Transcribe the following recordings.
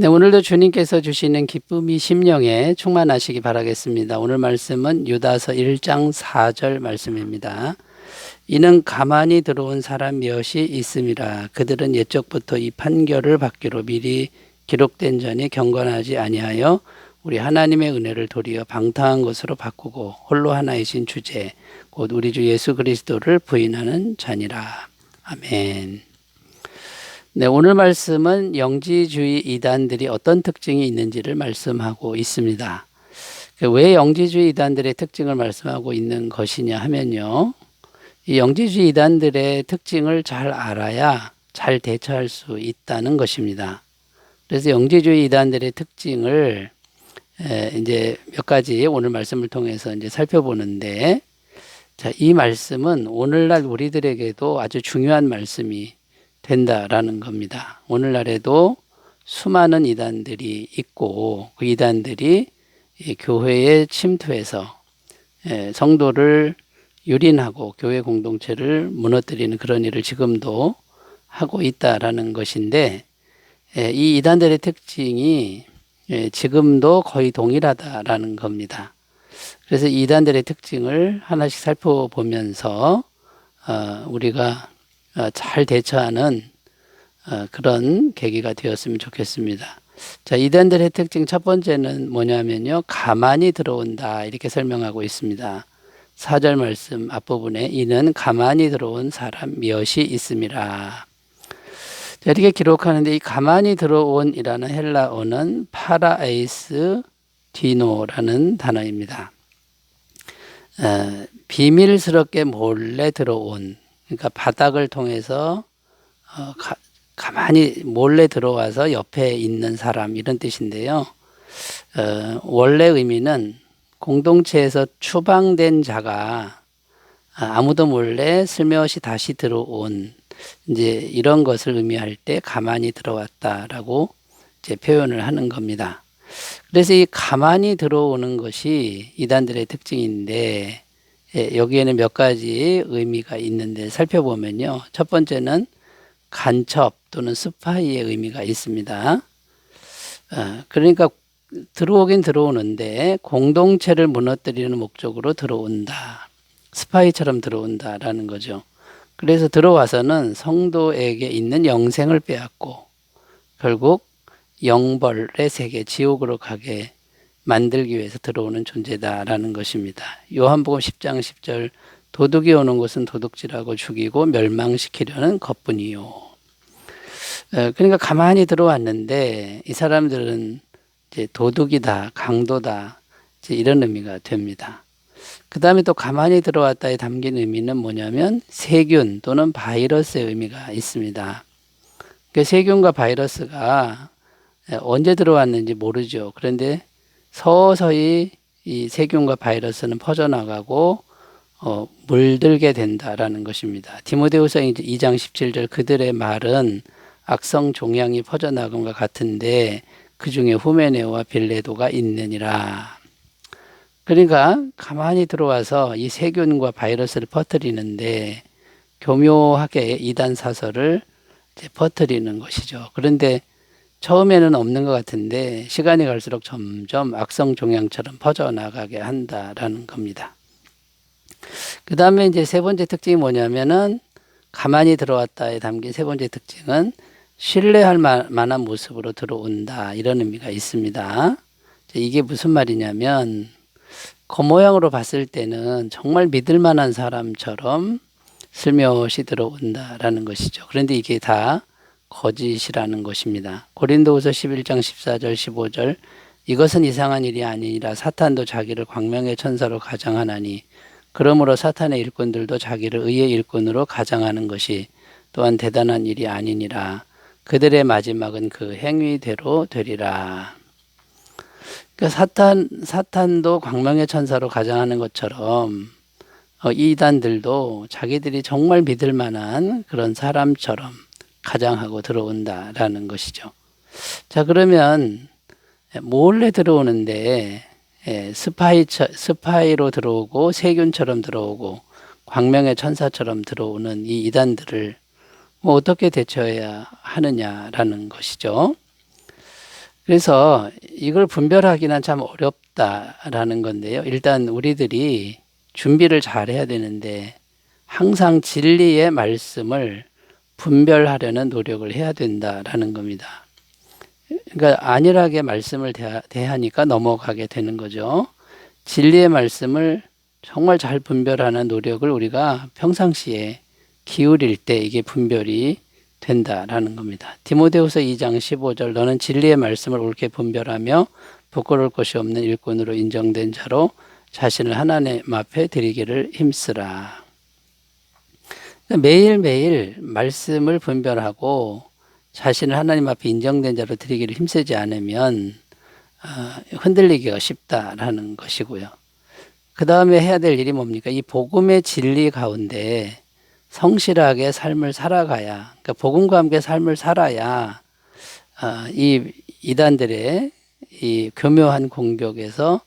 네, 오늘도 주님께서 주시는 기쁨이 심령에 충만하시기 바라겠습니다. 오늘 말씀은 유다서 1장 4절 말씀입니다. 이는 가만히 들어온 사람 몇이 있음이라 그들은 옛적부터 이 판결을 받기로 미리 기록된 전이 경건하지 아니하여 우리 하나님의 은혜를 도리어 방탕한 것으로 바꾸고 홀로 하나이신 주제 곧 우리 주 예수 그리스도를 부인하는 자니라. 아멘. 네, 오늘 말씀은 영지주의 이단들이 어떤 특징이 있는지를 말씀하고 있습니다. 그왜 영지주의 이단들의 특징을 말씀하고 있는 것이냐 하면요. 이 영지주의 이단들의 특징을 잘 알아야 잘 대처할 수 있다는 것입니다. 그래서 영지주의 이단들의 특징을 에, 이제 몇 가지 오늘 말씀을 통해서 이제 살펴보는데 자, 이 말씀은 오늘날 우리들에게도 아주 중요한 말씀이 된다라는 겁니다. 오늘날에도 수많은 이단들이 있고 그 이단들이 이 교회에 침투해서 예, 성도를 유린하고 교회 공동체를 무너뜨리는 그런 일을 지금도 하고 있다라는 것인데 예, 이 이단들의 특징이 예, 지금도 거의 동일하다라는 겁니다. 그래서 이 이단들의 특징을 하나씩 살펴보면서 어, 우리가 어, 잘 대처하는 어, 그런 계기가 되었으면 좋겠습니다. 자, 이단들의 특징 첫 번째는 뭐냐면요. 가만히 들어온다. 이렇게 설명하고 있습니다. 4절 말씀 앞부분에 이는 가만히 들어온 사람 몇이 있음이라. 자, 이렇게 기록하는데 이 가만히 들어온이라는 헬라어는 파라에이스 디노라는 단어입니다. 어, 비밀스럽게 몰래 들어온 그러니까 바닥을 통해서 어, 가, 가만히 몰래 들어와서 옆에 있는 사람 이런 뜻인데요. 어, 원래 의미는 공동체에서 추방된 자가 아, 아무도 몰래 슬며시 다시 들어온 이제 이런 것을 의미할 때 가만히 들어왔다라고 이제 표현을 하는 겁니다. 그래서 이 가만히 들어오는 것이 이단들의 특징인데 예, 여기에는 몇 가지 의미가 있는데 살펴보면요. 첫 번째는 간첩 또는 스파이의 의미가 있습니다. 어, 그러니까 들어오긴 들어오는데 공동체를 무너뜨리는 목적으로 들어온다. 스파이처럼 들어온다라는 거죠. 그래서 들어와서는 성도에게 있는 영생을 빼앗고 결국 영벌의 세계 지옥으로 가게 만들기 위해서 들어오는 존재다라는 것입니다. 요한복음 10장 10절 도둑이 오는 것은 도둑질하고 죽이고 멸망시키려는 것뿐이요. 어, 그러니까 가만히 들어왔는데 이 사람들은 이제 도둑이다, 강도다 이제 이런 의미가 됩니다. 그 다음에 또 가만히 들어왔다에 담긴 의미는 뭐냐면 세균 또는 바이러스의 의미가 있습니다. 그 세균과 바이러스가 언제 들어왔는지 모르죠. 그런데 서서히 이 세균과 바이러스는 퍼져나가고 어, 물들게 된다라는 것입니다. 디모데후서 2장 17절 그들의 말은 악성 종양이 퍼져나감과 같은데 그 중에 후메네오와 빌레도가 있느니라. 그러니까 가만히 들어와서 이 세균과 바이러스를 퍼뜨리는데 교묘하게 이단 사설을 퍼뜨리는 것이죠. 그런데 처음에는 없는 것 같은데 시간이 갈수록 점점 악성 종양처럼 퍼져나가게 한다라는 겁니다. 그 다음에 이제 세 번째 특징이 뭐냐면은 가만히 들어왔다에 담긴 세 번째 특징은 신뢰할 만한 모습으로 들어온다 이런 의미가 있습니다. 이게 무슨 말이냐면 겉모양으로 봤을 때는 정말 믿을 만한 사람처럼 슬며시 들어온다라는 것이죠. 그런데 이게 다 거짓이라는 것입니다. 고린도후서 11장 14절 15절 이것은 이상한 일이 아니라 사탄도 자기를 광명의 천사로 가장하나니 그러므로 사탄의 일꾼들도 자기를 의의 일꾼으로 가장하는 것이 또한 대단한 일이 아니니라 그들의 마지막은 그 행위대로 되리라. 그러니까 사탄 사탄도 광명의 천사로 가장하는 것처럼 어, 이단들도 자기들이 정말 믿을 만한 그런 사람처럼 가장하고 들어온다라는 것이죠. 자, 그러면 몰래 들어오는데 예, 스파이 스파이로 들어오고 세균처럼 들어오고 광명의 천사처럼 들어오는 이 이단들을 뭐 어떻게 대처해야 하느냐라는 것이죠. 그래서 이걸 분별하기는 참 어렵다라는 건데요. 일단 우리들이 준비를 잘 해야 되는데 항상 진리의 말씀을 분별하려는 노력을 해야 된다라는 겁니다. 그러니까 안일하게 말씀을 대하, 대하 니까 넘어가게 되는 거죠. 진리의 말씀을 정말 잘 분별하는 노력을 우리가 평상시에 기울일 때 이게 분별이 된다라는 겁니다. 디모데후서 2장 15절 너는 진리의 말씀을 옳게 분별하며 부끄러울 것이 없는 일꾼으로 인정된 자로 자신을 하나님 앞에 드리기를 힘쓰라. 매일매일 말씀을 분별하고 자신을 하나님 앞에 인정된 자로 드리기를 힘쓰지 않으면 어, 흔들리기가 쉽다라는 것이고요. 그 다음에 해야 될 일이 뭡니까? 이 복음의 진리 가운데 성실하게 삶을 살아가야, 그러니까 복음과 함께 삶을 살아야 어, 이 이단들의 이 교묘한 공격에서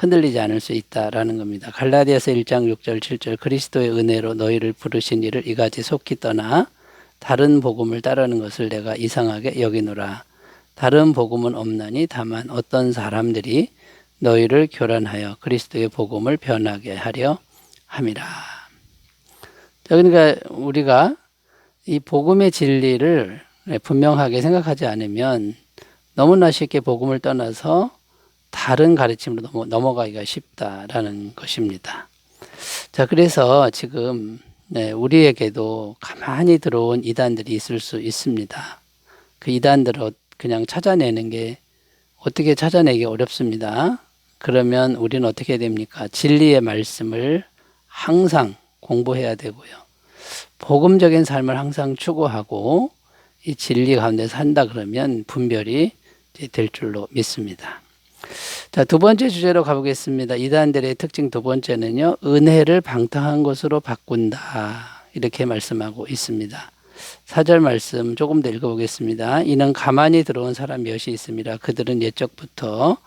흔들리지 않을 수 있다라는 겁니다. 갈라디아서 1장 6절 7절 그리스도의 은혜로 너희를 부르신 이를 이같이 속히 떠나 다른 복음을 따르는 것을 내가 이상하게 여기노라. 다른 복음은 없나니 다만 어떤 사람들이 너희를 교란하여 그리스도의 복음을 변하게 하려 함이라. 자, 그러니까 우리가 이 복음의 진리를 분명하게 생각하지 않으면 너무나 쉽게 복음을 떠나서 다른 가르침으로 넘어, 넘어가기가 쉽다라는 것입니다. 자, 그래서 지금 네, 우리에게도 가만히 들어온 이단들이 있을 수 있습니다. 그 이단들을 그냥 찾아내는 게 어떻게 찾아내기 어렵습니다. 그러면 우리는 어떻게 됩니까? 진리의 말씀을 항상 공부해야 되고요. 복음적인 삶을 항상 추구하고 이 진리 가운데 산다 그러면 분별이 될 줄로 믿습니다. 자, 두 번째 주제로 가보겠습니다. 이단들의 특징 두 번째는요, 은혜를 방탕한 것으로 바꾼다. 이렇게 말씀하고 있습니다. 사절 말씀 조금 더 읽어보겠습니다. 이는 가만히 들어온 사람 몇이 있습니다. 그들은 옛적부터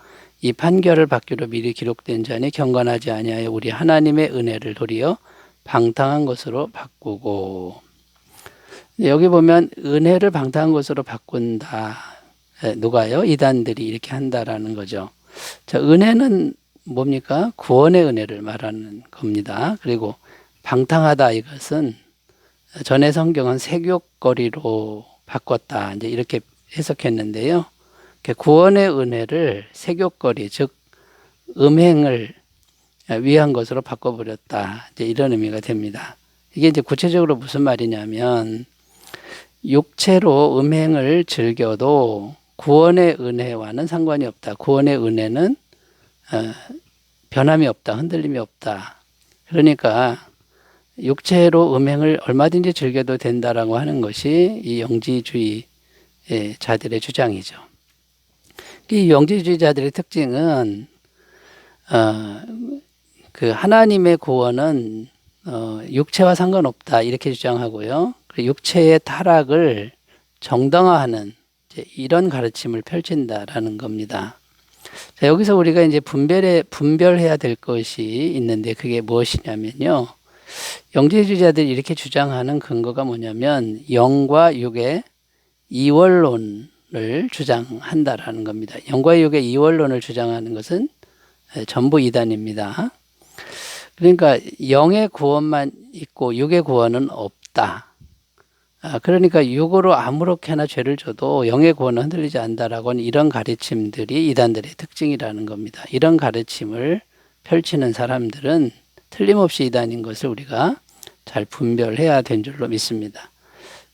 이 판결을 받기로 미리 기록된 자니 경건하지 아니하여 우리 하나님의 은혜를 도리어 방탕한 것으로 바꾸고 여기 보면 은혜를 방탕한 것으로 바꾼다. 누가요? 이단들이 이렇게 한다라는 거죠. 자, 은혜는 뭡니까? 구원의 은혜를 말하는 겁니다. 그리고 방탕하다 이것은 전에 성경은 세교거리로 바꿨다. 이제 이렇게 해석했는데요. 구원의 은혜를 세교거리, 즉 음행을 위한 것으로 바꿔버렸다. 이제 이런 의미가 됩니다. 이게 이제 구체적으로 무슨 말이냐면 육체로 음행을 즐겨도 구원의 은혜와는 상관이 없다. 구원의 은혜는 어, 변함이 없다. 흔들림이 없다. 그러니까 육체로 음행을 얼마든지 즐겨도 된다라고 하는 것이 이 영지주의 자들의 주장이죠. 이 영지주의자들의 특징은 어, 그 하나님의 구원은 어, 육체와 상관없다 이렇게 주장하고요. 육체의 타락을 정당화하는 이런 가르침을 펼친다라는 겁니다. 자, 여기서 우리가 이제 분별해, 분별해야 될 것이 있는데 그게 무엇이냐면요. 영재주의자들이 이렇게 주장하는 근거가 뭐냐면 영과 육의 이원론을 주장한다라는 겁니다. 영과 육의 이원론을 주장하는 것은 전부 이단입니다. 그러니까 영의 구원만 있고 육의 구원은 없다. 아, 그러니까 육으로 아무렇게나 죄를 져도 영의 구원은 흔들리지 않는다라고 하는 이런 가르침들이 이단들의 특징이라는 겁니다. 이런 가르침을 펼치는 사람들은 틀림없이 이단인 것을 우리가 잘 분별해야 된 줄로 믿습니다.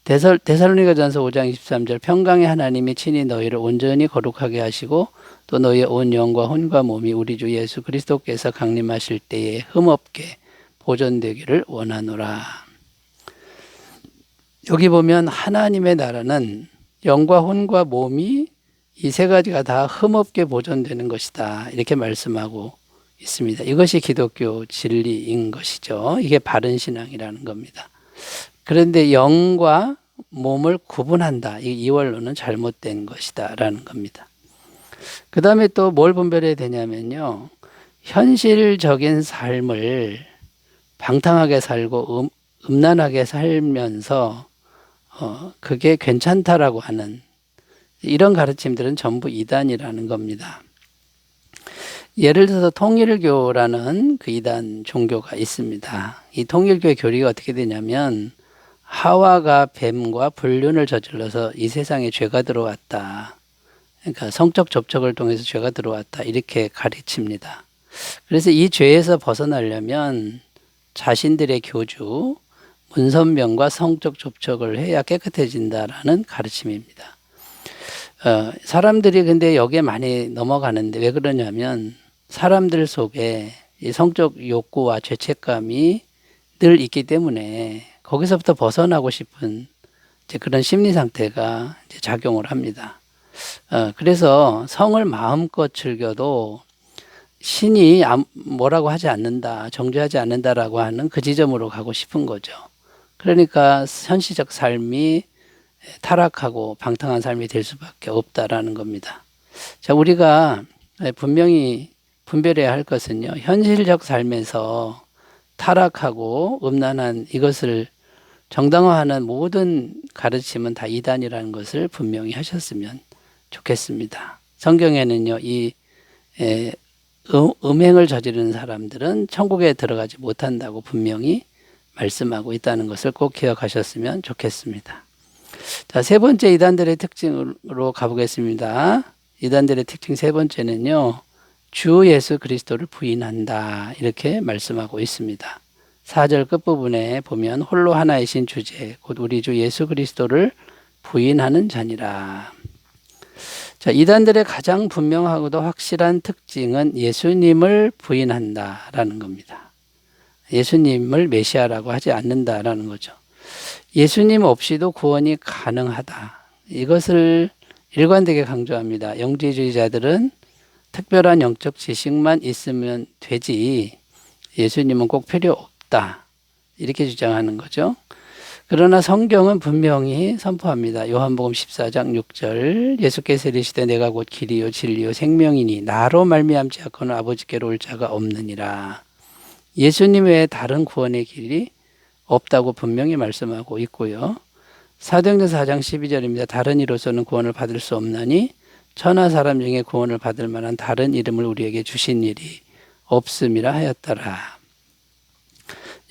데살, 데살로니가 전서 5장 23절 평강의 하나님이 친히 너희를 온전히 거룩하게 하시고 또 너희의 온 영과 혼과 몸이 우리 주 예수 그리스도께서 강림하실 때에 흠없게 보존되기를 원하노라. 여기 보면 하나님의 나라는 영과 혼과 몸이 이 세 가지가 다 흠없게 보존되는 것이다. 이렇게 말씀하고 있습니다. 이것이 기독교 진리인 것이죠. 이게 바른 신앙이라는 겁니다. 그런데 영과 몸을 구분한다. 이 이원론은 잘못된 것이다. 라는 겁니다. 그 다음에 또 뭘 분별해야 되냐면요. 현실적인 삶을 방탕하게 살고 음, 음란하게 살면서 어, 그게 괜찮다라고 하는 이런 가르침들은 전부 이단이라는 겁니다. 예를 들어서 통일교라는 그 이단 종교가 있습니다. 이 통일교의 교리가 어떻게 되냐면 하와가 뱀과 불륜을 저질러서 이 세상에 죄가 들어왔다. 그러니까 성적 접촉을 통해서 죄가 들어왔다. 이렇게 가르칩니다. 그래서 이 죄에서 벗어나려면 자신들의 교주, 문선명과 성적 접촉을 해야 깨끗해진다라는 가르침입니다. 어, 사람들이 근데 여기에 많이 넘어가는데 왜 그러냐면 사람들 속에 이 성적 욕구와 죄책감이 늘 있기 때문에 거기서부터 벗어나고 싶은 그런 심리 상태가 작용을 합니다. 어, 그래서 성을 마음껏 즐겨도 신이 암- 뭐라고 하지 않는다, 정죄하지 않는다라고 하는 그 지점으로 가고 싶은 거죠. 그러니까 현시적 삶이 타락하고 방탕한 삶이 될 수밖에 없다라는 겁니다. 자, 우리가 분명히 분별해야 할 것은요, 현실적 삶에서 타락하고 음란한 이것을 정당화하는 모든 가르침은 다 이단이라는 것을 분명히 하셨으면 좋겠습니다. 성경에는요, 이 에, 음, 음행을 저지르는 사람들은 천국에 들어가지 못한다고 분명히 말씀하고 있다는 것을 꼭 기억하셨으면 좋겠습니다. 자, 세 번째 이단들의 특징으로 가보겠습니다. 이단들의 특징 세 번째는요, 주 예수 그리스도를 부인한다. 이렇게 말씀하고 있습니다. 4절 끝부분에 보면 홀로 하나이신 주제, 곧 우리 주 예수 그리스도를 부인하는 자니라. 자, 이단들의 가장 분명하고도 확실한 특징은 예수님을 부인한다라는 겁니다. 예수님을 메시아라고 하지 않는다라는 거죠. 예수님 없이도 구원이 가능하다. 이것을 일관되게 강조합니다. 영지주의자들은 특별한 영적 지식만 있으면 되지 예수님은 꼭 필요 없다. 이렇게 주장하는 거죠. 그러나 성경은 분명히 선포합니다. 요한복음 14장 6절 예수께서 이르시되 내가 곧 길이요 진리요 생명이니 나로 말미암지 않고는 아버지께로 올 자가 없느니라. 예수님 외에 다른 구원의 길이 없다고 분명히 말씀하고 있고요. 사도행전 4장 12절입니다. 다른 이로서는 구원을 받을 수 없나니 천하 사람 중에 구원을 받을 만한 다른 이름을 우리에게 주신 일이 없음이라 하였더라.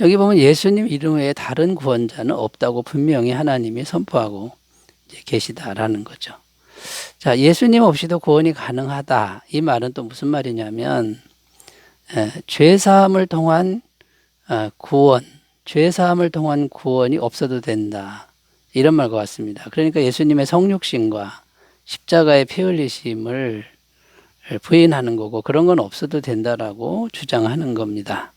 여기 보면 예수님 이름 외에 다른 구원자는 없다고 분명히 하나님이 선포하고 계시다라는 거죠. 자, 예수님 없이도 구원이 가능하다. 이 말은 또 무슨 말이냐면 에, 죄 사함을 통한 어, 구원, 죄 사함을 통한 구원이 없어도 된다. 이런 말과 같습니다. 그러니까 예수님의 성육신과 십자가의 피 흘리심을 부인하는 거고 그런 건 없어도 된다라고 주장하는 겁니다.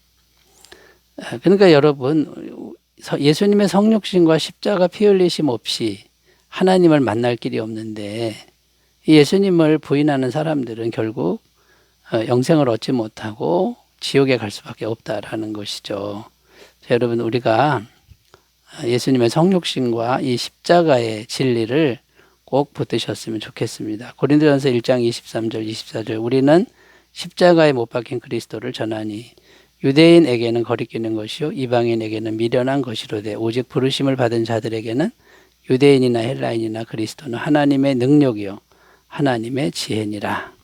그러니까 여러분 예수님의 성육신과 십자가 피 흘리심 없이 하나님을 만날 길이 없는데 예수님을 부인하는 사람들은 결국 어, 영생을 얻지 못하고 지옥에 갈 수밖에 없다라는 것이죠. 자, 여러분 우리가 예수님의 성육신과 이 십자가의 진리를 꼭 붙드셨으면 좋겠습니다. 고린도전서 1장 23절 24절 우리는 십자가에 못 박힌 그리스도를 전하니 유대인에게는 거리끼는 것이요 이방인에게는 미련한 것이로되 오직 부르심을 받은 자들에게는 유대인이나 헬라인이나 그리스도는 하나님의 능력이요 하나님의 지혜니라.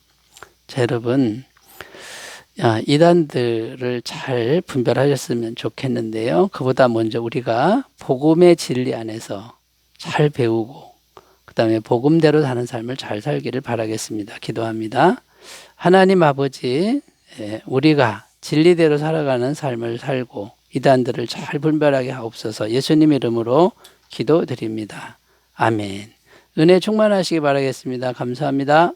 야, 이단들을 잘 분별하셨으면 좋겠는데요. 그보다 먼저 우리가 복음의 진리 안에서 잘 배우고 그다음에 복음대로 사는 삶을 잘 살기를 바라겠습니다. 기도합니다. 하나님 아버지, 예, 우리가 진리대로 살아가는 삶을 살고 이단들을 잘 분별하게 하옵소서. 예수님 이름으로 기도드립니다. 아멘. 은혜 충만하시기 바라겠습니다. 감사합니다.